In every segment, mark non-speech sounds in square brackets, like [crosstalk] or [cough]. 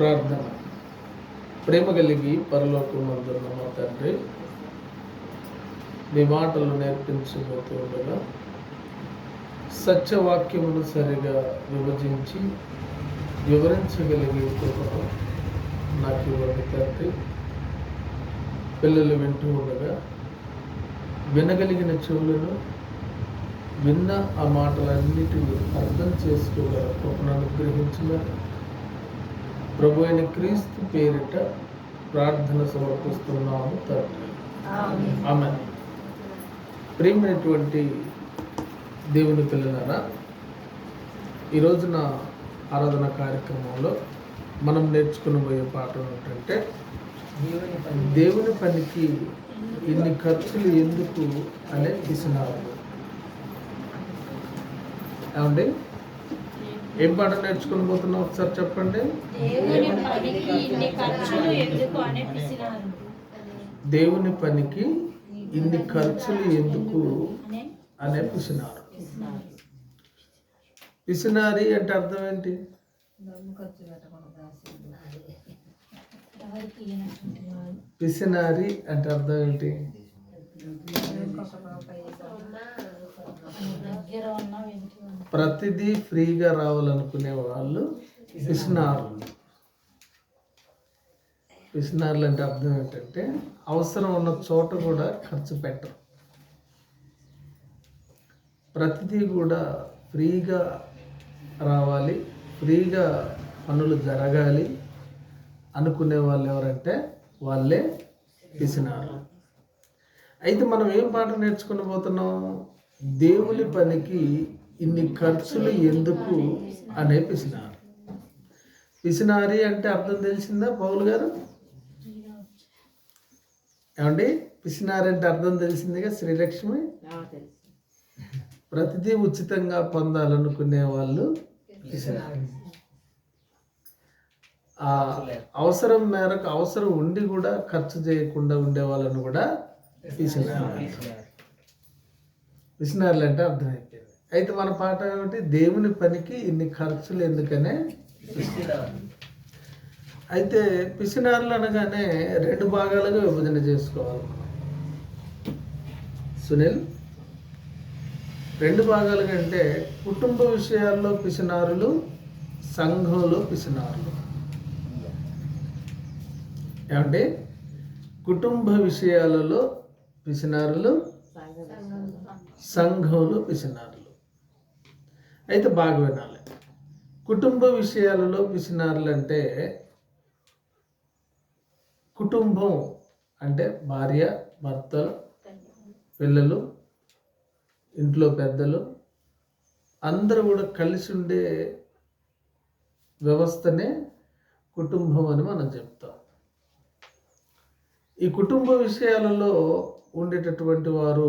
ప్రార్థన. ప్రేమ కలిగి పరలోకమందున్న మా తండ్రి? మీ మాటలు నేర్పించబోతూ ఉండగా సత్యవాక్యమును సరిగా విభజించి వివరించగలిగే కృపను నాకు ఇవ్వండి తండ్రి. పిల్లలు వింటూ ఉండగా వినగలిగిన చెవులను విన్న ఆ మాటలన్నిటిని అర్థం చేసుకోగల కృపను అనుగ్రహించమని ప్రభు అయిన క్రీస్తు పేరిట ప్రార్థన సమర్పిస్తున్నాము తండ్రి. ఆమె ప్రియమైనటువంటి దేవుని పిల్లలారా ఈ రోజున ఆరాధన కార్యక్రమంలో మనం నేర్చుకునబోయే పాఠం ఏంటంటే దేవుని పనికి. ఇన్ని ఖర్చులు ఎందుకు అనే పిసినారు ఏమండి? ఏం పాట నేర్చుకుని పోతున్నాం ఒకసారి చెప్పండి? దేవుని పనికి ఇన్ని ఖర్చులు ఎందుకు అనే పిసినారు దేవుని పనికి ఇన్ని ఖర్చులు ఎందుకు అనే? అనే పిసినారు. పిసినారి అంటే అర్థం ఏంటి. పిసినారి అంటే అర్థం ఏంటి దగ్గర ఉన్న వెంటి ఉన్న ప్రతిదీ ఫ్రీగా రావాలనుకునే వాళ్ళు పిసినారు పిసినారులు అంటే అర్థం ఏంటంటే అవసరం ఉన్న చోట కూడా ఖర్చు పెట్టరు. ప్రతిదీ కూడా ఫ్రీగా రావాలి ఫ్రీగా పనులు జరగాలి అనుకునే వాళ్ళు ఎవరంటే వాళ్ళే విసినారు అయితే మనం ఏం పాట నేర్చుకుని పోతున్నాం దేవుని పనికి ఇన్ని ఖర్చులు ఎందుకు అనే పిసినారు. పిసినారి అంటే అర్థం తెలిసిందా పౌలు గారు? ఏమండి? పిసినారి అంటే అర్థం తెలిసిందిగా శ్రీలక్ష్మి? ప్రతిదీ ఉచితంగా పొందాలనుకునే వాళ్ళు పిసినారి. ఆ అవసరం మేరకు అవసరం ఉండి కూడా ఖర్చు చేయకుండా ఉండే వాళ్ళను కూడా పిసినారు. మిషనరీలు అంటే అర్థమైపోయింది. అయితే మన పాట ఏమిటి? దేవుని పనికి ఇన్ని ఖర్చులు ఎందుకనే? అయితే పిసినారులు అనగానే రెండు భాగాలుగా విభజన చేసుకోవాలి సునీల్ రెండు భాగాలుగా అంటే కుటుంబ విషయాల్లో పిసినారులు సంఘంలో పిసినారులు. ఏమంటే కుటుంబ విషయాలలో పిసినారులు సంఘంలో పిసినారులు అయితే బాగా వినాలి కుటుంబ విషయాలలో పిసినారులు అంటే కుటుంబం అంటే భార్య భర్తలు పిల్లలు ఇంట్లో పెద్దలు అందరూ కూడా కలిసి ఉండే వ్యవస్థనే కుటుంబం అని మనం చెప్తాం. ఈ కుటుంబ విషయాలలో ఉండేటటువంటి వారు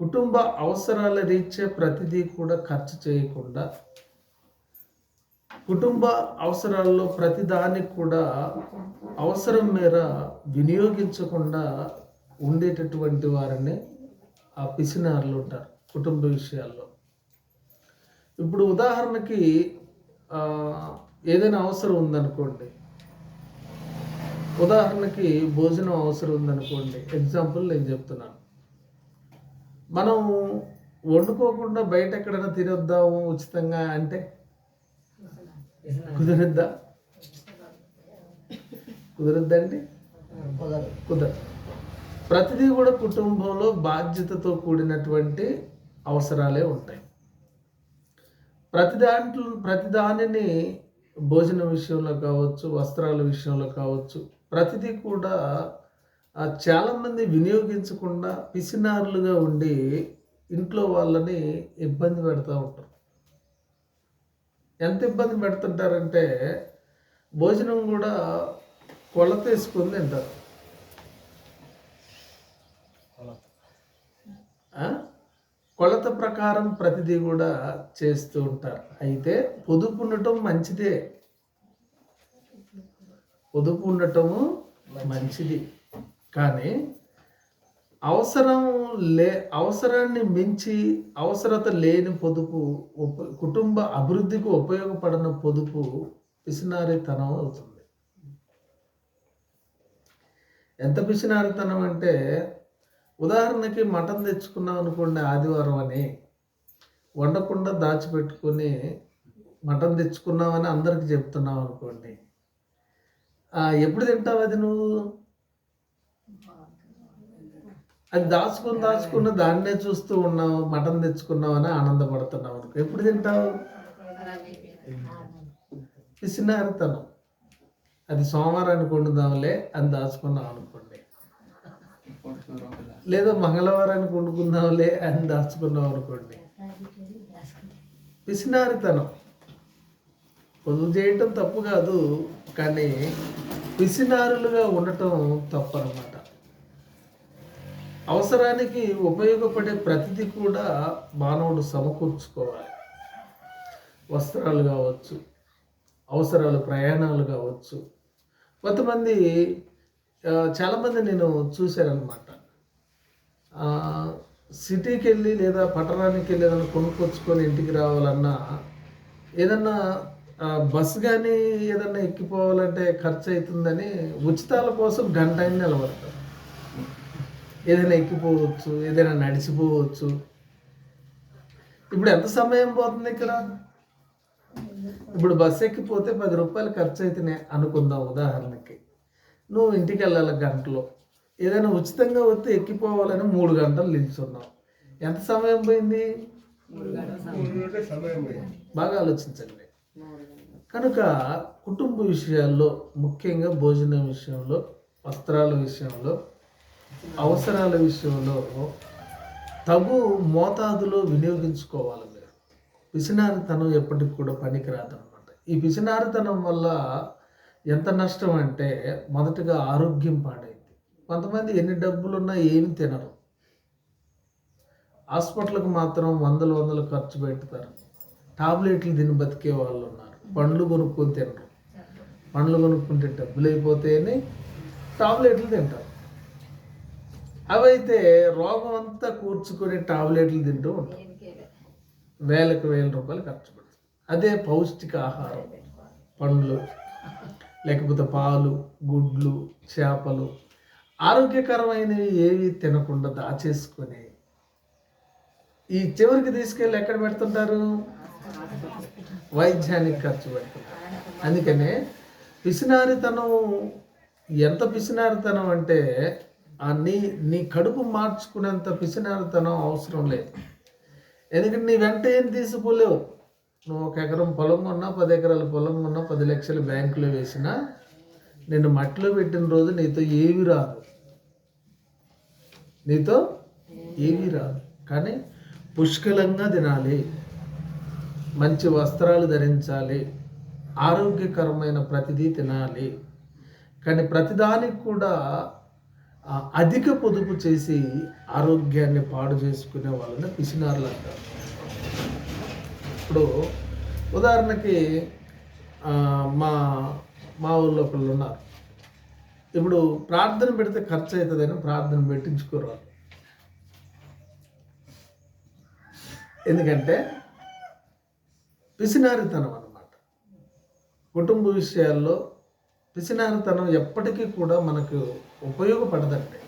కుటుంబ అవసరాల రీత్యా ప్రతిదీ కూడా ఖర్చు చేయకుండా కుటుంబ అవసరాల్లో ప్రతిదానికి కూడా అవసరం మేర వినియోగించకుండా ఉండేటటువంటి వారిని ఆ పిసినారులు ఉంటారు కుటుంబ విషయాల్లో. ఇప్పుడు ఉదాహరణకి ఏదైనా అవసరం ఉందనుకోండి. ఉదాహరణకి భోజనం అవసరం ఉందనుకోండి. ఎగ్జాంపుల్ నేను చెప్తున్నాను. మనం వండుకోకుండా బయట ఎక్కడైనా తినొద్దాము ఉచితంగా అంటే కుదరద్దా? కుదరద్దండి? కుదరదు. ప్రతిదీ కూడా కుటుంబంలో బాధ్యతతో కూడినటువంటి అవసరాలే ఉంటాయి. ప్రతి దాంట్లో ప్రతి దానిని భోజన విషయంలో కావచ్చు వస్త్రాల విషయంలో కావచ్చు ప్రతిదీ కూడా చాలామంది వినియోగించకుండా పిసినారులుగా ఉండి ఇంట్లో వాళ్ళని ఇబ్బంది పెడతా ఉంటారు. ఎంత ఇబ్బంది పెడుతుంటారంటే భోజనం కూడా కొలత వేసుకొని తింటారు. కొలత ప్రకారం ప్రతిదీ కూడా చేస్తూ ఉంటారు. అయితే పొదుపు ఉండటం మంచిదే. పొదుపు ఉండటము మంచిది. కానీ అవసరం లే అవసరాన్ని మించి అవసరత లేని పొదుపు ఉప కుటుంబ అభివృద్ధికి ఉపయోగపడిన పొదుపు పిసినారితనం అవుతుంది. ఎంత పిసినారితనం అంటే ఉదాహరణకి మటన్ తెచ్చుకున్నాం అనుకోండి ఆదివారం అని వండకుండా దాచిపెట్టుకుని మటన్ తెచ్చుకున్నామని అందరికి చెప్తున్నావు అనుకోండి. ఎప్పుడు తింటావు అది నువ్వు? అది దాచుకుని దాచుకుని దాన్నే చూస్తూ ఉన్నావు మటన్ తెచ్చుకున్నావు అని ఆనందపడుతున్నావు అనుకో. ఎప్పుడు తింటావు? [laughs] పిసినారితనం అది సోమవారానికి వండుదాంలే అని దాచుకున్నాం అనుకోండి. లేదా మంగళవారానికి వండుకుందాంలే అని దాచుకున్నాం అనుకోండి. పిసినారితనం. పొదుపు చేయటం తప్పు కాదు కానీ పిసినారులుగా ఉండటం తప్పు అనమాట అవసరానికి ఉపయోగపడే ప్రతిదీ కూడా మానవుడు సమకూర్చుకోవాలి. వస్త్రాలు కావచ్చు అవసరాలు ప్రయాణాలు కావచ్చు. కొంతమంది చాలామంది నేను చూశానమాట సిటీకి వెళ్ళి లేదా పట్టణానికి వెళ్ళి ఏదైనా కొనుక్కొచ్చుకొని ఇంటికి రావాలన్నా ఏదన్నా బస్ బస్సు కానీ ఏదన్నా ఎక్కిపోవాలంటే ఖర్చు అవుతుందని ఉచితాల కోసం గంట అయిన నిలబడతారు. ఏదైనా ఎక్కిపోవచ్చు ఏదైనా నడిచిపోవచ్చు. ఇప్పుడు ఎంత సమయం పోతుంది ఇక్కడ? ఇప్పుడు బస్సు ఎక్కిపోతే పది రూపాయలు ఖర్చు అవుతున్నాయి అనుకుందాం ఉదాహరణకి. నువ్వు ఇంటికి వెళ్ళాలి గంటలో. ఏదైనా ఉచితంగా వస్తే ఎక్కిపోవాలని మూడు గంటలు నిల్చున్నావు. ఎంత సమయం పోయింది? బాగా ఆలోచించండి. కనుక కుటుంబ విషయాల్లో ముఖ్యంగా భోజనం విషయంలో వస్త్రాల విషయంలో అవసరాల విషయంలో తగు మోతాదులో వినియోగించుకోవాలి మీరు. పిసినారితనం ఎప్పటికి కూడా పనికిరాదనమాట ఈ పిసినారితనం వల్ల ఎంత నష్టం అంటే మొదటగా ఆరోగ్యం పాడైంది కొంతమంది ఎన్ని డబ్బులున్నా ఏమి తినరు. హాస్పిటల్కి మాత్రం వందలు వందలు ఖర్చు పెడతారు. టాబ్లెట్లు తిని బతికే వాళ్ళు ఉన్నారు. పండ్లు కొనుక్కొని తినరు. పండ్లు కొనుక్కుంటే డబ్బులు అయిపోతాయని టాబ్లెట్లు తింటారు. అవైతే రోగం అంతా కూర్చుకొని టాబ్లెట్లు తింటూ ఉంటాం. వేలకు వేల రూపాయలు ఖర్చు పెడతాం. అదే పౌష్టిక ఆహారం. పండ్లు లేకపోతే పాలు గుడ్లు చేపలు. ఆరోగ్యకరమైనవి ఏవి తినకుండా దాచేసుకొని ఈ చివరికి తీసుకెళ్ళి ఎక్కడ పెడుతుంటారు? వైద్యానికి ఖర్చు పెడుతుంటారు. అందుకనే పిసినారితనం ఎంత పిసినారితనం అంటే నీ నీ కడుపు మార్చుకునేంత పిసినారితనం అవసరం లేదు. ఎందుకంటే నీ వెంట ఏం తీసుకోలేవు నువ్వు ఒక ఎకరం పొలం కొన్నా పది ఎకరాల పొలం కొన్నా పది లక్షలు బ్యాంకులో వేసినా నేను మట్టిలో పెట్టిన రోజు నీతో ఏవి రాదు. నీతో ఏవి రాదు. కానీ పుష్కలంగా తినాలి. మంచి వస్త్రాలు ధరించాలి. ఆరోగ్యకరమైన ప్రతిదీ తినాలి. కానీ ప్రతిదానికి కూడా అధిక పొదుపు చేసి ఆరోగ్యాన్ని పాడు చేసుకునే వాళ్ళని పిసినారులు అంటారు. ఇప్పుడు ఉదాహరణకి మా మా ఊళ్ళో ఒకళ్ళు ఉన్నారు. ఇప్పుడు ప్రార్థన పెడితే ఖర్చు అవుతుందని ప్రార్థన పెట్టించుకోరు వాళ్ళు. ఎందుకంటే పిసినారితనం అనమాట కుటుంబ విషయాల్లో పిసినారితనం ఎప్పటికీ కూడా మనకు ఉపయోగపడదండి.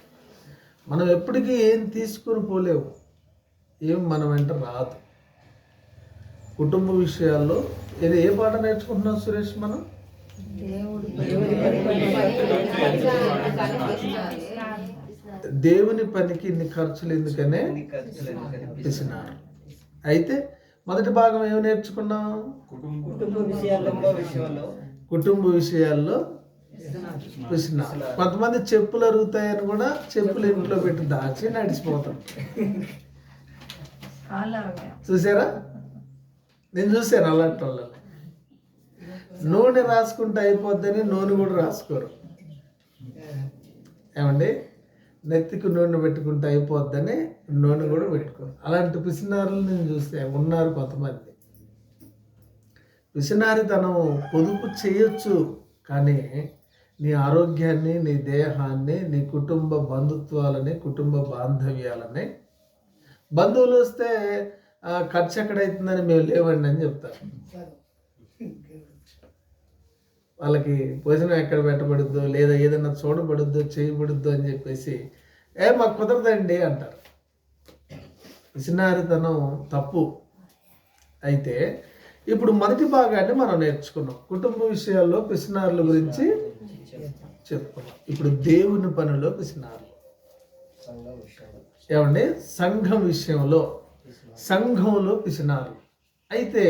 మనం ఎప్పటికీ ఏం తీసుకుని పోలేము. ఏం మన వెంట రాదు. కుటుంబ విషయాల్లో ఇది ఏ పాట నేర్చుకుంటున్నాం సురేష్ మనం? దేవుని పనికి ఇన్ని ఖర్చులు ఎందుకనే పిసినారు అయితే మొదటి భాగం ఏమి నేర్చుకున్నాం? కుటుంబ విషయాల్లో. విషయంలో కుటుంబ విషయాల్లో పిసినారు కొంతమంది చెప్పులు అరుగుతాయని కూడా చెప్పులు ఇంట్లో పెట్టి దాచి నడిచిపోతాం. చూసారా? నేను చూశాను అలాంటి వాళ్ళని నూనె రాసుకుంటే అయిపోద్దని నూనె కూడా రాసుకోరు. ఏమండి? నెత్తికి నూనె పెట్టుకుంటే అయిపోద్దని నూనె కూడా పెట్టుకోరు. అలాంటి పిసినారులు నేను చూస్తే ఉన్నారు కొంతమంది. పిసినారితనం పొదుపు చేయొచ్చు కానీ నీ ఆరోగ్యాన్ని నీ దేహాన్ని నీ కుటుంబ బంధుత్వాలని కుటుంబ బాంధవ్యాలని. బంధువులు వస్తే ఖర్చు ఎక్కడైతుందని మేము లేవండి అని చెప్తారు. వాళ్ళకి భోజనం ఎక్కడ పెట్టబడుద్దో లేదా ఏదైనా చూడబడుద్దో చేయబడుద్దో అని చెప్పేసి ఏ మాకు కుదరదండి అంటారు. విసినారితనం తప్పు అయితే ఇప్పుడు మొదటి భాగాన్ని మనం నేర్చుకున్నాం. కుటుంబ విషయాల్లో పిసినారుల గురించి చెప్పుకున్నాం. ఇప్పుడు దేవుని పనిలో విషయంలో. ఏమండి? సంఘం విషయంలో. సంఘంలో పిసినారు. అయితే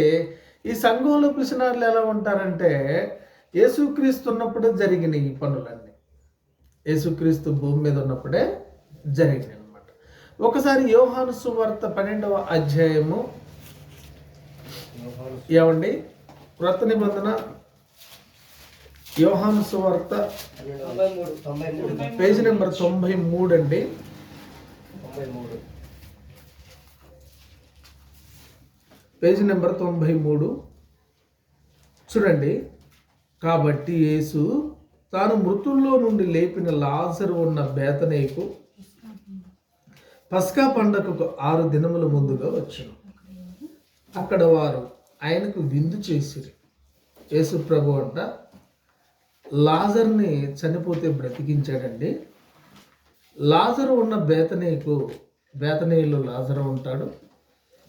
ఈ సంఘంలో పిసినారులు ఎలా ఉంటారంటే యేసుక్రీస్తు ఉన్నప్పుడే జరిగినాయి ఈ పనులన్నీ. యేసుక్రీస్తు భూమి మీద ఉన్నప్పుడే జరిగినాయి అనమాట ఒకసారి యోహాను సువార్త పన్నెండవ అధ్యాయము. ఏమండి? క్రొత్త నిబంధన యోహాను సువార్త పేజ్ పేజీ నెంబర్ తొంభై మూడు అండి. పేజ్ పేజీ నెంబర్ తొంభై మూడు. చూడండి. కాబట్టి యేసు తాను మృతుల్లో నుండి లేపిన లాజరు ఉన్న బేతనేకు పస్కా పండగకు ఆరు దినముల ముందుగా వచ్చాను. అక్కడ వారు ఆయనకు విందు చేసిరి. యేసు ప్రభు అంట లాజర్ని చనిపోతే బ్రతికించాడండి. లాజరు ఉన్న బేతనీకు బేతనీయులో లాజరు ఉంటాడు.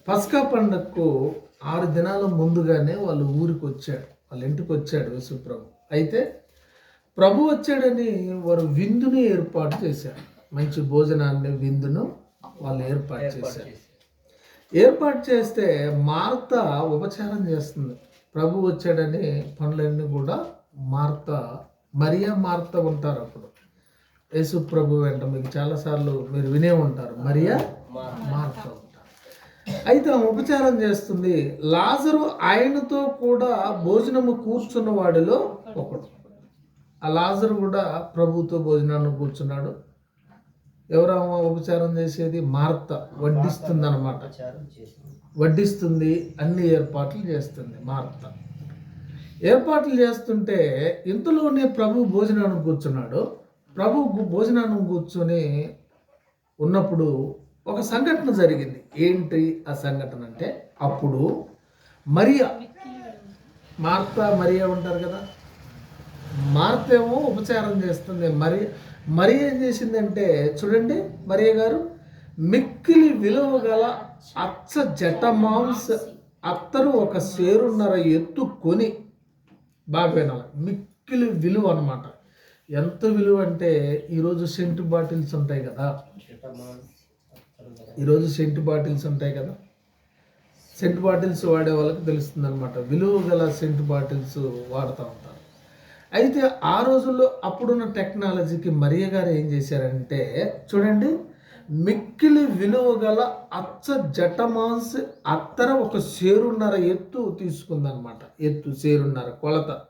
పస్కా పండగకు ఆరు దినాల ముందుగానే వాళ్ళు ఊరికి వచ్చాడు వాళ్ళ ఇంటికి వచ్చాడు యేసు ప్రభు అయితే ప్రభు వచ్చాడని వారు విందుని ఏర్పాటు చేశారు. మంచి భోజనాన్ని విందును వాళ్ళు ఏర్పాటు చేశారు. ఏర్పాటు చేస్తే మార్త ఉపచారం చేస్తుంది. ప్రభు వచ్చాడని పనులన్నీ కూడా మార్త మరియా మార్త ఉంటారు అప్పుడు. యేసు ప్రభు వెంట మీకు చాలాసార్లు మీరు వినే ఉంటారు. మరియా మార్త ఉంటారు. అయితే ఉపచారం చేస్తుంది. లాజరు ఆయనతో కూడా భోజనము కూర్చున్న వాడిలో ఒకడు. ఆ లాజరు కూడా ప్రభుతో భోజనాన్ని కూర్చున్నాడు. ఎవరు ఆమె ఉపచారం చేసేది? మార్త. వడ్డిస్తుంది అనమాట వడ్డిస్తుంది అన్ని ఏర్పాట్లు చేస్తుంది మార్త. ఏర్పాట్లు చేస్తుంటే ఇంతలోనే ప్రభు భోజనాన్ని కూర్చున్నాడు. ప్రభు భోజనాన్ని కూర్చొని ఉన్నప్పుడు ఒక సంఘటన జరిగింది. ఏంటి ఆ సంఘటన అంటే అప్పుడు మరియా మార్త మరియా ఉంటారు కదా? మార్త ఏమో ఉపచారం చేస్తుంది. మరి మరి ఏం చేసిందంటే చూడండి మరియ గారు మిక్కిలి విలువ గల అచ్చ జట మాంస అత్తరు ఒక సేరున్నర ఎత్తు కొని బాగా వినాలి. మిక్కిలి విలువ అనమాట ఎంత విలువ అంటే ఈరోజు సెంటు బాటిల్స్ ఉంటాయి కదా. ఈరోజు సెంటు బాటిల్స్ ఉంటాయి కదా. సెంట్ బాటిల్స్ వాడే వాళ్ళకి తెలుస్తుంది అనమాట విలువ గల సెంట్ బాటిల్స్ వాడుతూ ఉంటారు. అయితే ఆ రోజుల్లో అప్పుడున్న టెక్నాలజీకి మరియ గారు ఏం చేశారంటే చూడండి మిక్కిలి విలువ గల అచ్చ జటమాన్సి అత్తర ఒక సేరున్నర ఎత్తు తీసుకుందనమాట. ఎత్తు సేరున్నర కొలత.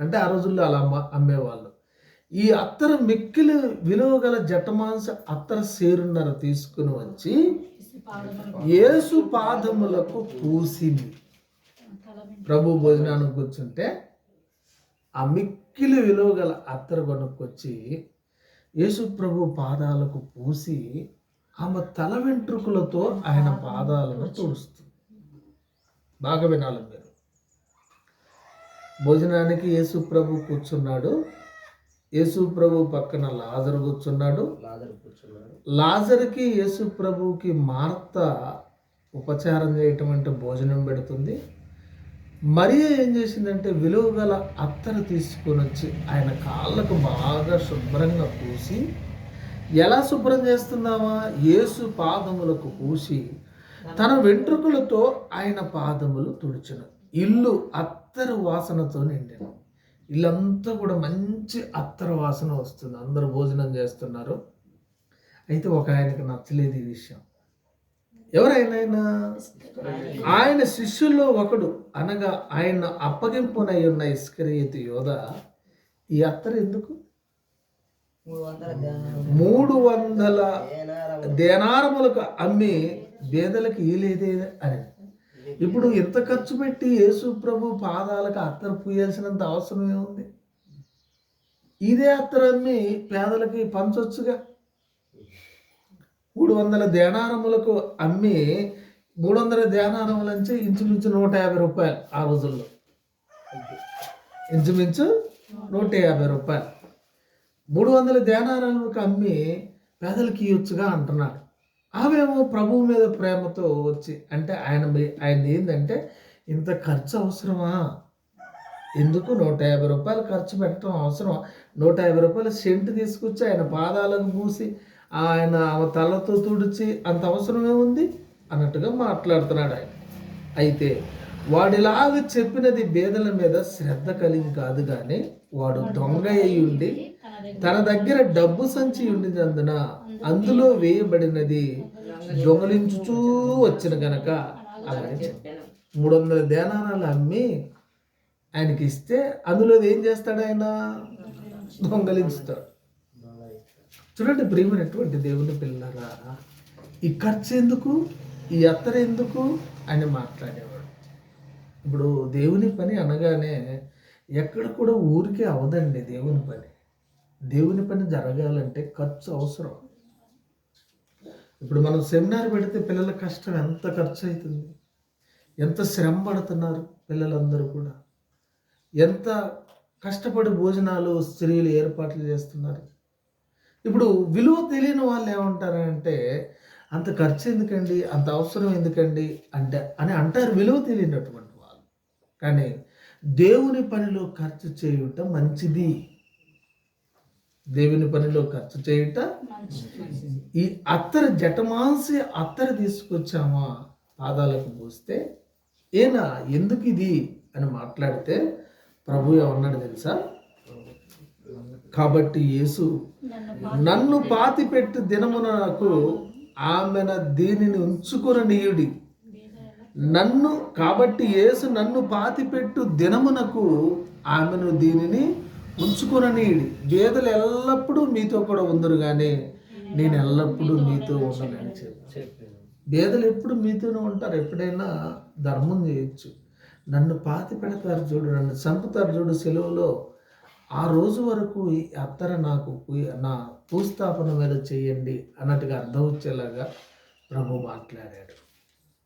అంటే ఆ రోజుల్లో అలా అమ్మ అమ్మేవాళ్ళు. ఈ అత్తర మిక్కిలి విలువ గల జటమాంస అత్తర సేరున్నర తీసుకుని వచ్చి యేసు పాదములకు పూసింది. ప్రభు భోజనానికి కూర్చుంటే ఆ మిక్కిలి విలువ గల అత్తర కొనుక్కొచ్చి యేసు ప్రభు పాదాలకు పూసి ఆమె తల వెంట్రుకలతో ఆయన పాదాలను తుడుస్తుంది. బాగా వినాలి మీరు. భోజనానికి యేసు ప్రభు కూర్చున్నాడు. యేసు ప్రభు పక్కన లాజరు కూర్చున్నాడు. లాదరు కూర్చున్నాడు. లాజర్కి యేసు ప్రభువుకి మార్త ఉపచారం చేయటం అంటే భోజనం పెడుతుంది. మరియా ఏం చేసిందంటే విలువ గల అత్తరు తీసుకొని వచ్చి ఆయన కాళ్ళకు బాగా శుభ్రంగా పూసి ఎలా శుభ్రం చేస్తున్నావా? యేసు పాదములకు పూసి తన వెంట్రుకలతో ఆయన పాదములు తుడిచిన. ఇల్లు అత్తరు వాసనతో నిండిన. ఇల్లంతా కూడా మంచి అత్తర వాసన వస్తుంది. అందరూ భోజనం చేస్తున్నారు. అయితే ఒక ఆయనకు నచ్చలేదు ఈ విషయం. ఎవరైనా ఆయన శిష్యుల్లో ఒకడు అనగా ఆయన అప్పగింపునై ఉన్న ఇస్కరియతి యోధ ఈ అత్తరు ఎందుకు? మూడు వందల దేనారములకు అమ్మి బేదలకు ఇయలేదే అని. ఇప్పుడు ఇంత ఖర్చు పెట్టి యేసు ప్రభు పాదాలకు అత్తరు పూయాల్సినంత అవసరం ఏముంది ఇదే అత్తరు అమ్మి పేదలకి పంచొచ్చుగా. మూడు వందల ధ్యానారములకు అమ్మి మూడు వందల ధ్యానారములు అంటే ఇంచుమించు నూట యాభై రూపాయలు ఆ రోజుల్లో. ఇంచుమించు నూట యాభై రూపాయలు. మూడు వందల ధ్యానారములకు అమ్మి పేదలకి ఇవ్వచ్చుగా అంటున్నాడు. ఆమెమో ప్రభువు మీద ప్రేమతో వచ్చి అంటే ఆయన మీ- ఆయన ఏంటంటే ఇంత ఖర్చు అవసరమా? ఎందుకు నూట యాభై రూపాయలు ఖర్చు పెట్టడం అవసరం నూట యాభై రూపాయలు సెంటు తీసుకొచ్చి ఆయన పాదాలకు మూసి ఆయన ఆమె తలతో తుడిచి అంత అవసరమే ఉంది? అన్నట్టుగా మాట్లాడుతున్నాడు ఆయన. అయితే వాడిలాగా చెప్పినది బేదల మీద శ్రద్ధ కలిగి కాదు కానీ వాడు దొంగ అయి ఉండి తన దగ్గర డబ్బు సంచి ఉండినందున అందులో వేయబడినది దొంగలించుచూ వచ్చిన గనక అలాగే మూడు వందల దేనాలు అమ్మి ఆయనకి ఇస్తే అందులో ఏం చేస్తాడు ఆయన? దొంగలించుతాడు. చూడండి ప్రియమైనటువంటి దేవుని పిల్లరా ఈ ఖర్చు ఎందుకు? ఈ అత్తర ఎందుకు? అని మాట్లాడేవాడు. ఇప్పుడు దేవుని పని అనగానే ఎక్కడ కూడా ఊరికే అవదండి దేవుని పని. దేవుని పని జరగాలంటే ఖర్చు అవసరం. ఇప్పుడు మనం సెమినార్ పెడితే పిల్లల కష్టం ఎంత ఖర్చు అవుతుంది ఎంత శ్రమ పడుతున్నారు పిల్లలందరూ కూడా? ఎంత కష్టపడి భోజనాలు స్త్రీలు ఏర్పాట్లు చేస్తున్నారు? ఇప్పుడు విలువ తెలియని వాళ్ళు ఏమంటారంటే అంత ఖర్చు ఎందుకండి? అంత అవసరం ఎందుకండి? అంటే అని అంటారు విలువ తెలియనటువంటి వాళ్ళు. కానీ దేవుని పనిలో ఖర్చు చేయుట మంచిది. దేవుని పనిలో ఖర్చు చేయుట ఈ అత్తరు జటమాంసి అత్తరు తీసుకొచ్చామా? పాదాలకు పోస్తే ఏనా? ఎందుకు ఇది అని మాట్లాడితే ప్రభు ఏమన్నాడు తెలుసా? కాబట్టి యేసు నన్ను పాతి పెట్టు దినమునకు ఆమెన దీనిని ఉంచుకొననీయుడి. నన్ను కాబట్టి యేసు నన్ను పాతిపెట్టు దినమునకు ఆమెను దీనిని ఉంచుకొననీయుడి. వేదలు ఎల్లప్పుడూ మీతో కూడా ఉందరు కానీ నేను ఎల్లప్పుడూ మీతో ఉండనని చెప్పి పేదలు ఎప్పుడు మీతోనే ఉంటారు ఎప్పుడైనా ధర్మం చేయొచ్చు. నన్ను పాతి పెడతారు చూడు నన్ను చంపుతారు చూడు సెలవులో ఆ రోజు వరకు ఈ అత్తర నాకు నా భూస్థాపన మీద చేయండి అన్నట్టుగా అర్థం వచ్చేలాగా ప్రభు మాట్లాడాడు.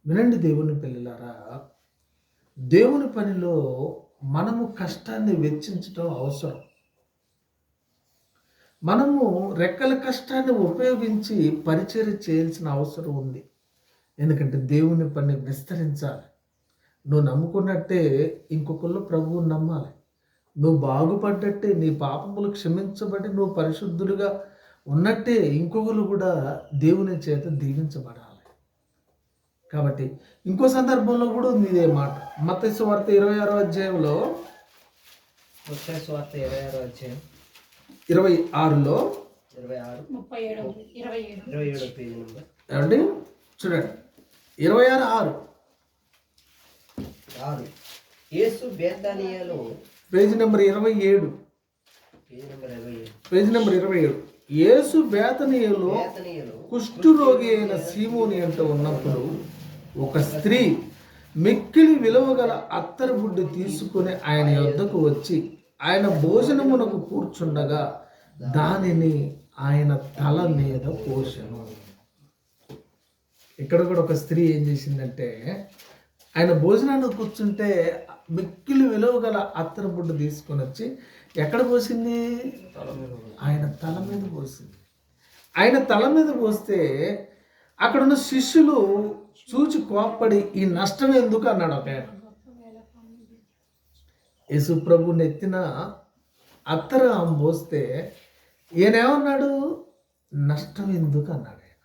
వినండి దేవుని పిల్లలారా దేవుని పనిలో మనము కష్టాన్ని వెచ్చించడం అవసరం. మనము రెక్కల కష్టాన్ని ఉపయోగించి పరిచయం చేయాల్సిన అవసరం ఉంది. ఎందుకంటే దేవుని పని విస్తరించాలి. నువ్వు నమ్ముకున్నట్టే ఇంకొకళ్ళు ప్రభువుని నమ్మాలి. నువ్వు బాగుపడ్డట్టే నీ పాపములు క్షమించబడి నువ్వు పరిశుద్ధులుగా ఉన్నట్టే ఇంకొకరు కూడా దేవుని చేత దీవించబడాలి. కాబట్టి ఇంకో సందర్భంలో కూడా ఉంది ఇదే మాట. మత్స్సు వార్త ఇరవై ఆరో అధ్యాయంలో ముప్పై స్వార్థ ఇరవై ఆరు వచ్చాయి ఇరవై ఆరులో ఇరవై ఆరు ముప్పై ఏడు ఇరవై ఏడు ఇరవై ఏడో పేజీ నెంబర్. ఏమండి? చూడండి. ఇరవై ఆరు ఆరు. ఆరు. యేసు బేతానియాలో పేజీ నెంబర్ ఇరవై ఏడు. పేజీ నెంబర్ ఇరవై ఏడు. యేసు బేతనీయులో కుష్ఠురోగి అయిన సీమోని అంట ఉన్నప్పుడు ఒక స్త్రీ మిక్కిలి విలువగల అత్తరు బుడ్డి తీసుకుని ఆయన యొద్దకు వచ్చి ఆయన భోజనమునకు కూర్చుండగా దానిని ఆయన తల మీద పోషను ఇక్కడ కూడా ఒక స్త్రీ ఏం చేసిందంటే ఆయన భోజనానికి కూర్చుంటే మిక్కిలి విలువ గల అత్తరు బుడ్డు తీసుకొని వచ్చి ఎక్కడ పోసింది? ఆయన తల మీద పోసింది. ఆయన తల మీద పోస్తే అక్కడ ఉన్న శిష్యులు చూచి కోప్పడి ఈ నష్టం ఎందుకు? అన్నాడు ఒక ఆయన యేసు ప్రభు నెత్తిన అత్తరు ఆమె పోస్తే ఈయనేమన్నాడు? నష్టం ఎందుకు? అన్నాడు ఆయన.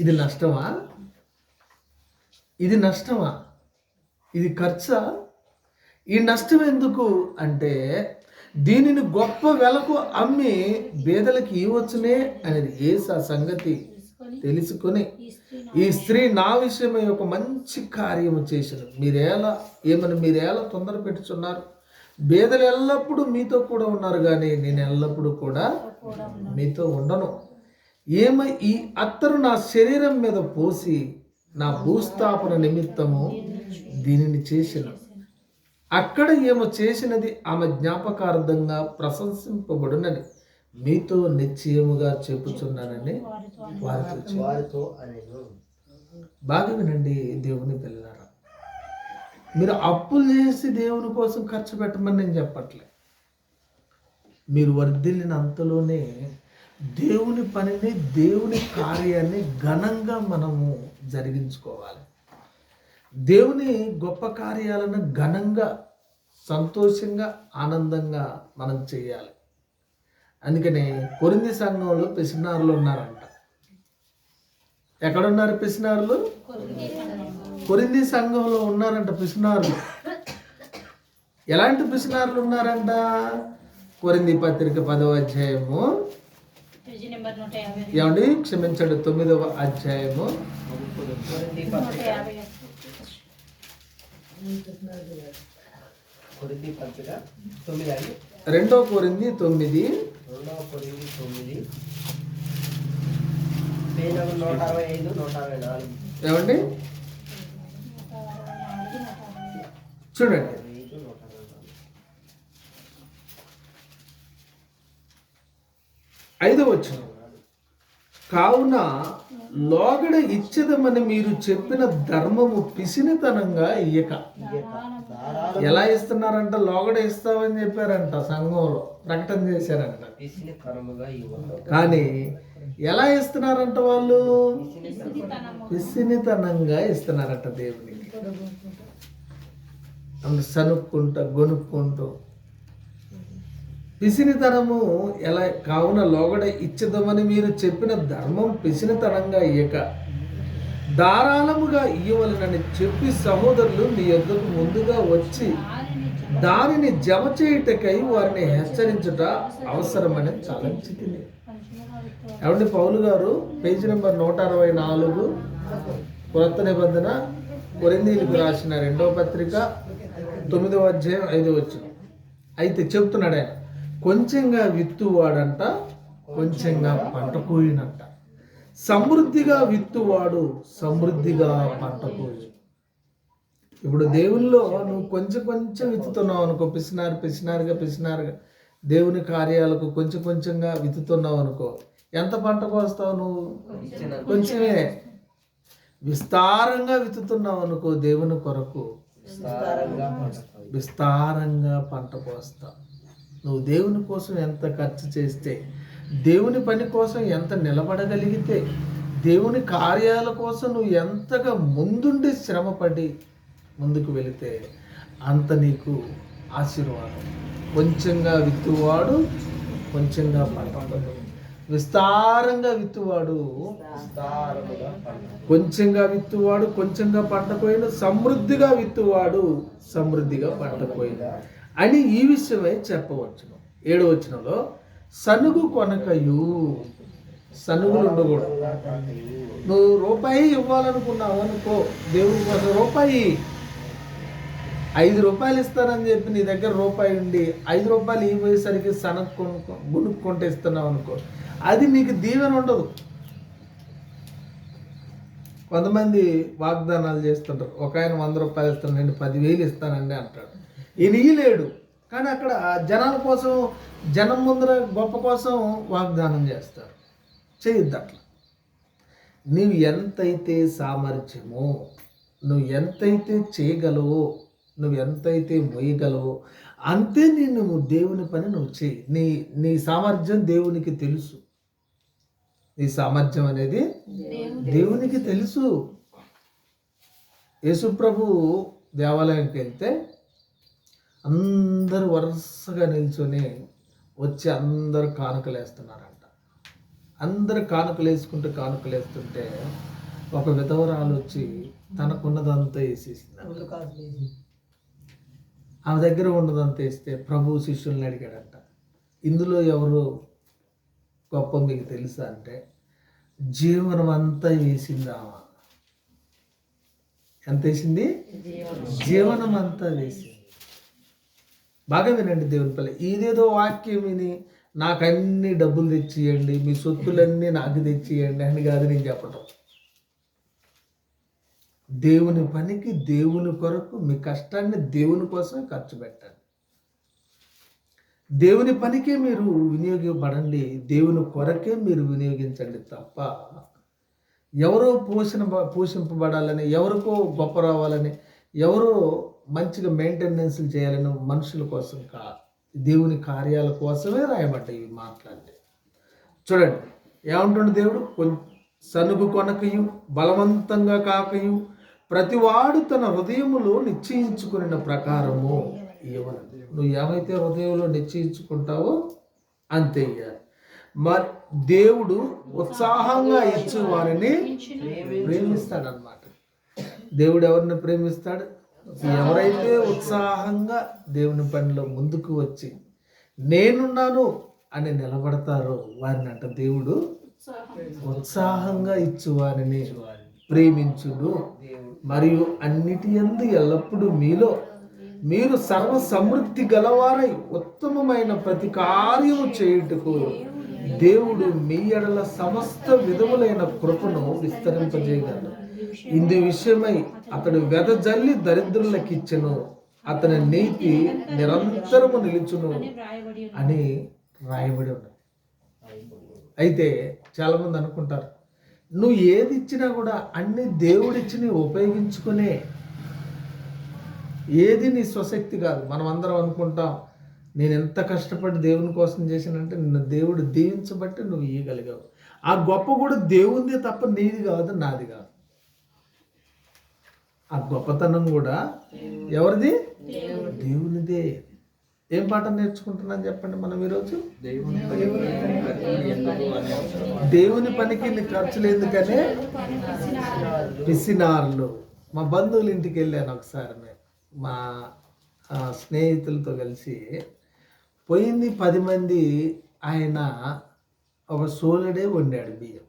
ఇది నష్టమా? ఇది నష్టమా? ఇది ఖర్చా? ఈ నష్టం ఎందుకు? అంటే దీనిని గొప్ప వెలకు అమ్మి బేదలకి ఇవ్వచ్చునే అనేది ఏసా సంగతి తెలుసుకొని ఈ స్త్రీ ఈ స్త్రీ నా విషయమై ఒక మంచి కార్యము చేసిన మీరేలా ఏమని మీరేలా తొందర పెట్టుచున్నారు? బేదలు ఎల్లప్పుడూ మీతో కూడా ఉన్నారు కానీ నేను ఎల్లప్పుడూ కూడా మీతో ఉండను. ఏమ ఈ అత్తరు నా శరీరం మీద పోసి నా భూస్థాపన నిమిత్తము దీనిని చేసిన. అక్కడ ఏమో చేసినది ఆమె జ్ఞాపకార్థంగా ప్రశంసింపబడునని మీతో నిశ్చయముగా చెప్పుచున్నానని వారితో. వారితో బాగా వినండి దేవుని పిల్లలారా. మీరు అప్పులు చేసి దేవుని కోసం ఖర్చు పెట్టమని నేను చెప్పట్లే. మీరు వర్ధిల్లిన అంతలోనే దేవుని పనిని దేవుని కార్యాన్ని ఘనంగా మనము జరిగించుకోవాలి. దేవుని గొప్ప కార్యాలను ఘనంగా సంతోషంగా ఆనందంగా మనం చేయాలి. అందుకనే కొరింది సంఘంలో పిసినారులు ఉన్నారంట. ఎక్కడున్నారు పిసినారులు? కొరింది సంఘంలో ఉన్నారంట పిసినారులు. ఎలాంటి పిసినారులు ఉన్నారంట? కొరింది పత్రిక పదవ అధ్యాయము పేజీ నెంబర్ నూట యాభై ఏమండి? క్షమించండి తొమ్మిదవ అధ్యాయము. రెండో కొరింది తొమ్మిది. రెండవ తొమ్మిది. పేజ్ నెంబర్ నూట అరవై ఐదు నూట అరవై నాలుగు. ఏమండి? చూడండి ఐదు నూట అరవై నాలుగు ఐదో వచ్చిన కావున లోగడ ఇచ్చదమని మీరు చెప్పిన ధర్మము పిసినితనంగా ఇయ్యక. ఎలా ఇస్తున్నారంట? లోగడ ఇస్తామని చెప్పారంట సంఘంలో. ప్రకటన చేశారంట. కానీ ఎలా ఇస్తున్నారంట వాళ్ళు? పిసినితనంగా ఇస్తున్నారట దేవునికి. అందు సనుక్కుంటూ గొనుక్కుంటూ పిసినితనము ఎలా కావున లోగడ ఇచ్చదమని మీరు చెప్పిన ధర్మం పిసినితనంగా ఇయ్యక. ధారాళముగా ఇయ్యవలనని చెప్పి సహోదరులు మీ యొద్దకు ముందుగా వచ్చి దానిని జమ చేయుటకై వారిని హెచ్చరించుట అవసరమని తలంచితిని ఏమండి పౌలు గారు? పేజీ నెంబర్ నూట అరవై నాలుగు. కొత్త నిబంధన కొరిందీలకు రాసిన రెండవ పత్రిక తొమ్మిదవ అధ్యాయం ఐదవ వచ్చిన అయితే చెప్తున్నాడు ఆయన. కొంచెంగా విత్తువాడంట కొంచెంగా పంట కోయినంట సమృద్ధిగా విత్తువాడు సమృద్ధిగా పంట కోయి ఇప్పుడు దేవుల్లో నువ్వు కొంచెం కొంచెం విత్తుతున్నావు అనుకో పిసినారు పిసినారుగా పిసినారుగా. దేవుని కార్యాలకు కొంచెం కొంచెంగా విత్తుతున్నావు అనుకో ఎంత పంట కోస్తావు నువ్వు? కొంచెమే. విస్తారంగా విత్తుతున్నావు అనుకో దేవుని కొరకు విస్తారంగా పంట కోస్తావు నువ్వు దేవుని కోసం ఎంత ఖర్చు చేస్తే దేవుని పని కోసం ఎంత నిలబడగలిగితే దేవుని కార్యాల కోసం నువ్వు ఎంతగా ముందుండి శ్రమపడి ముందుకు వెళితే అంత నీకు ఆశీర్వాదం. కొంచెంగా విత్తువాడు కొంచెంగా పంట కోయడు. విస్తారంగా విత్తువాడు కొంచెంగా విత్తువాడు కొంచెంగా పంట కోయడు సమృద్ధిగా విత్తువాడు సమృద్ధిగా పంట కోయడు అని ఈ విషయమై చెప్పవచ్చును. ఏడు వచ్చినలో సనుగు కొనకయు సనుగులు ఉండకూడదు. నువ్వు రూపాయి ఇవ్వాలనుకున్నావు అనుకో దేవుని కోసం రూపాయి. ఐదు రూపాయలు ఇస్తానని చెప్పి నీ దగ్గర రూపాయి ఉండి ఐదు రూపాయలు ఇవ్వేసరికి సనక్ కొనుక్కో గునుక్కుంటే ఇస్తున్నావు అనుకో అది నీకు దీవెన ఉండదు. కొంతమంది వాగ్దానాలు చేస్తుంటారు. ఒక ఆయన వంద రూపాయలు ఇస్తానండి నేను పదివేలు ఇస్తానండి అంటాడు. ఈయన ఇయ్యలేడు కానీ అక్కడ జనాల కోసం జనం ముందర గొప్ప కోసం వాగ్దానం చేస్తారు. చేయొద్దు అట్లా. నీవు ఎంతైతే సామర్థ్యమో నువ్వు ఎంతైతే చేయగలవో నువ్వు ఎంతైతే మోయగలవో అంతే నేను దేవుని పని నువ్వు చేయి. నీ నీ సామర్థ్యం దేవునికి తెలుసు. నీ సామర్థ్యం అనేది దేవునికి తెలుసు. యేసుప్రభు దేవాలయానికి వెళ్తే అందరూ వరుసగా నిల్చొని వచ్చి అందరూ కానుకలు వేస్తున్నారంట అందరు కానుకలు వేసుకుంటూ కానుకలు వేస్తుంటే ఒక విధవరాలు వచ్చి తనకున్నదంతా వేసేసింది. ఆమె దగ్గర ఉన్నదంతా వేస్తే ప్రభు శిష్యుల్ని అడిగాడంట. ఇందులో ఎవరు గొప్ప మీకు తెలుసా అంటే జీవనం అంతా వేసింది ఆమె. ఎంత వేసింది? జీవనం అంతా వేసింది. బాగా వినండి దేవుని పల్లె ఇదేదో వాక్యం విని నాకు అన్ని డబ్బులు తెచ్చియండి మీ సొత్తులన్నీ నాకు తెచ్చియండి అని కాదు నేను చెప్పటం. దేవుని పనికి దేవుని కొరకు మీ కష్టాన్ని దేవుని కోసమే ఖర్చు పెట్టండి. దేవుని పనికే మీరు వినియోగపడండి దేవుని కొరకే మీరు వినియోగించండి తప్ప ఎవరో పోషణ పోషింపబడాలని ఎవరికో గొప్ప రావాలని ఎవరో మంచిగా మెయింటెనెన్స్లు చేయాలని మనుషుల కోసం కా దేవుని కార్యాల కోసమే రాయబడ్డాయి ఇవి మాట్లాడి. చూడండి ఏమంటుండే దేవుడు? సనుగు కొనకయు బలవంతంగా కాకయు ప్రతివాడు తన హృదయములో నిశ్చయించుకున్న ప్రకారము. నువ్వు ఏమైతే హృదయంలో నిశ్చయించుకుంటావో అంతే ఇయ్యాలి. మరి దేవుడు ఉత్సాహంగా ఇచ్చు వారిని ప్రేమిస్తాడనమాట దేవుడు ఎవరిని ప్రేమిస్తాడు? ఎవరైతే ఉత్సాహంగా దేవుని పనిలో ముందుకు వచ్చి నేనున్నాను అని నిలబడతారో వారిని అంట దేవుడు ఉత్సాహంగా ఇచ్చు వారిని ప్రేమించుడు మరియు అన్నిటి యందు ఎల్లప్పుడూ మీలో మీరు సర్వ సమృద్ధి గలవారై ఉత్తమమైన ప్రతి కార్యము చేయుటకు దేవుడు మీ ఎడల సమస్త విధములైన కృపను విస్తరింపజేయగలడు. ఇందు విషయమై అతడు వెదజల్లి దరిద్రులకిచ్చెను. అతని నీతి నిరంతరము నిలుచును అని రాయబడి ఉన్నది. అయితే చాలామంది అనుకుంటారు నువ్వు ఏది ఇచ్చినా కూడా అన్ని దేవుడిచ్చి ఉపయోగించుకునే ఏది నీ స్వశక్తి కాదు. మనం అందరం అనుకుంటాం నేను ఎంత కష్టపడి దేవుని కోసం చేశానంటే నిన్ను దేవుడు దీవించబట్టి నువ్వు ఇయ్యగలిగావు. ఆ గొప్ప కూడా దేవుంది తప్ప నీది కాదు నాది కాదు. ఆ గొప్పతనం కూడా ఎవరిది? దేవునిదే. ఏం పాట నేర్చుకుంటున్నాను చెప్పండి మనం ఈరోజు? దేవుని పనికి ఖర్చులు ఎందుకనే? పిసినారులు. మా బంధువుల ఇంటికి వెళ్ళాను ఒకసారి నేను. మా స్నేహితులతో కలిసి పోయింది పది మంది ఆయన ఒక సోలడే వండాడు బియ్యం.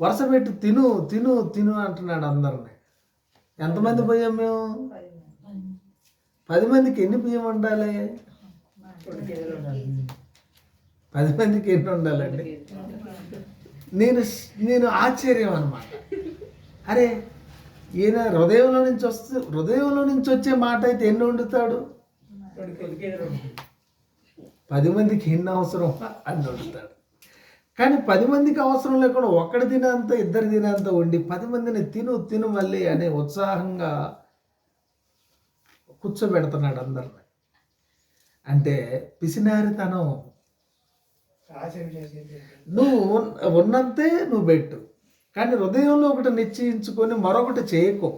వరుస పెట్టి తిను తిను తిను అంటున్నాడు అందరిని. ఎంతమంది పోయాం మేము? పది మందికి ఎన్ని బియ్యం వండాలి? పది మందికి ఎన్ని ఉండాలండి నేను నేను ఆశ్చర్యం అనమాట అరే ఈయన హృదయంలో నుంచి వస్తూ హృదయంలో నుంచి వచ్చే మాట అయితే ఎన్ని వండుతాడు? పది మందికి ఎన్ని అవసరం అని వండుతాడు. కానీ పది మందికి అవసరం లేకుండా ఒక్కడి తినంత ఇద్దరు తినంత వండి పది మందిని తిను తిను మళ్ళీ అనే ఉత్సాహంగా కూర్చోబెడుతున్నాడు అందరిని. అంటే పిసినారితనం. నువ్వు ఉన్న- ఉన్నంతే నువ్వు పెట్టు. కానీ హృదయంలో ఒకటి నిశ్చయించుకొని మరొకటి చేయకు.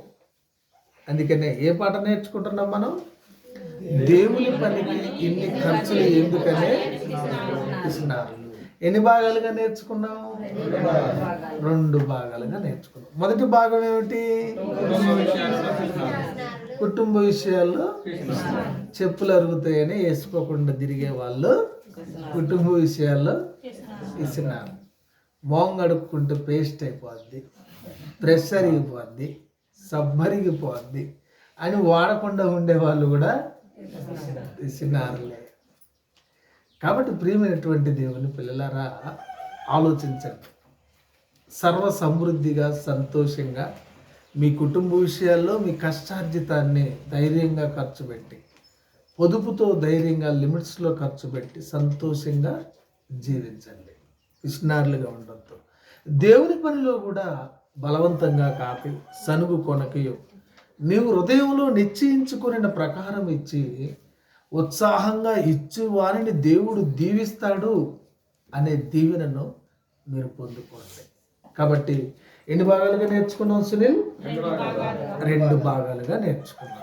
అందుకనే ఏ పాట నేర్చుకుంటున్నాం మనం? దేవుని పనికి ఇన్ని ఖర్చులు ఎందుకనే ఇస్తున్నారు. ఎన్ని భాగాలుగా నేర్చుకున్నాం? రెండు భాగాలుగా నేర్చుకున్నాం. మొదటి భాగం ఏమిటి? కుటుంబ విషయాల్లో చెప్పులు అరుగుతాయని వేసుకోకుండా తిరిగే వాళ్ళు కుటుంబ విషయాల్లో ఇస్తున్నారు. మోంగడుక్కుంటూ పేస్ట్ అయిపోద్ది ప్రెస్ అరిగిపోద్ది సబ్బరిగిపోద్ది అని వాడకుండా ఉండే వాళ్ళు కూడా ఇస్తున్నారులే కాబట్టి ప్రియమైనటువంటి దేవుని పిల్లలారా ఆలోచించండి. సర్వ సమృద్ధిగా సంతోషంగా మీ కుటుంబ విషయాల్లో మీ కష్టార్జితాన్ని ధైర్యంగా ఖర్చు పెట్టి పొదుపుతో ధైర్యంగా లిమిట్స్లో ఖర్చు పెట్టి సంతోషంగా జీవించండి. కృష్ణారులుగా ఉండొద్దు. దేవుని పనిలో కూడా బలవంతంగా కాపి సనుగు కొనకయు. నీవు హృదయంలో నిశ్చయించుకున్న ప్రకారం ఇచ్చి ఉత్సాహంగా ఇచ్చి వారిని దేవుడు దీవిస్తాడు అనే దీవెనను మీరు పొందుకోండి. కాబట్టి ఎన్ని భాగాలుగా నేర్చుకున్నాం సునీల్? రెండు భాగాలుగా. నేర్చుకున్నాం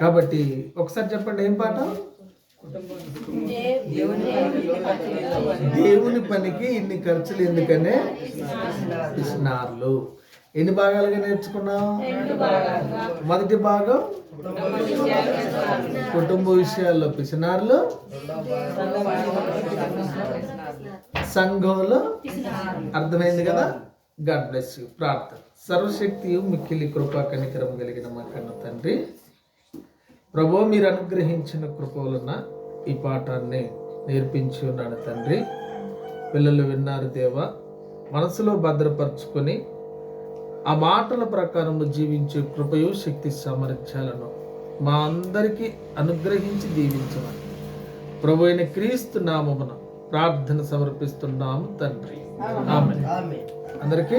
కాబట్టి ఒకసారి చెప్పండి ఏం పాట దేవుని పనికి ఇన్ని ఖర్చులు ఎందుకనే? ఇస్తున్నారు. ఎన్ని భాగాలుగా నేర్చుకున్నాం మొదటి భాగం? కుటుంబ విషయాల్లో పిసినార్లు? సంఘంలో? అర్థమైంది కదా? గాడ్ బ్లెస్ యూ ప్రార్థన. సర్వశక్తి మిక్కిలి కృపా కనికరం కలిగిన మా కన్న తండ్రి. ప్రభు మీరు అనుగ్రహించిన కృప వలన ఈ పాఠాన్ని నేర్పించి ఉన్నాడు తండ్రి. పిల్లలు విన్నారు దేవా మనసులో భద్రపరుచుకొని ఆ మాటల ప్రకారం జీవించే కృపయు శక్తి సామర్థ్యాలను మా అందరికీ అనుగ్రహించి దీవించమని ప్రభు అయిన క్రీస్తు నామమున ప్రార్థన సమర్పిస్తున్నాము తండ్రి. ఆమె అందరికీ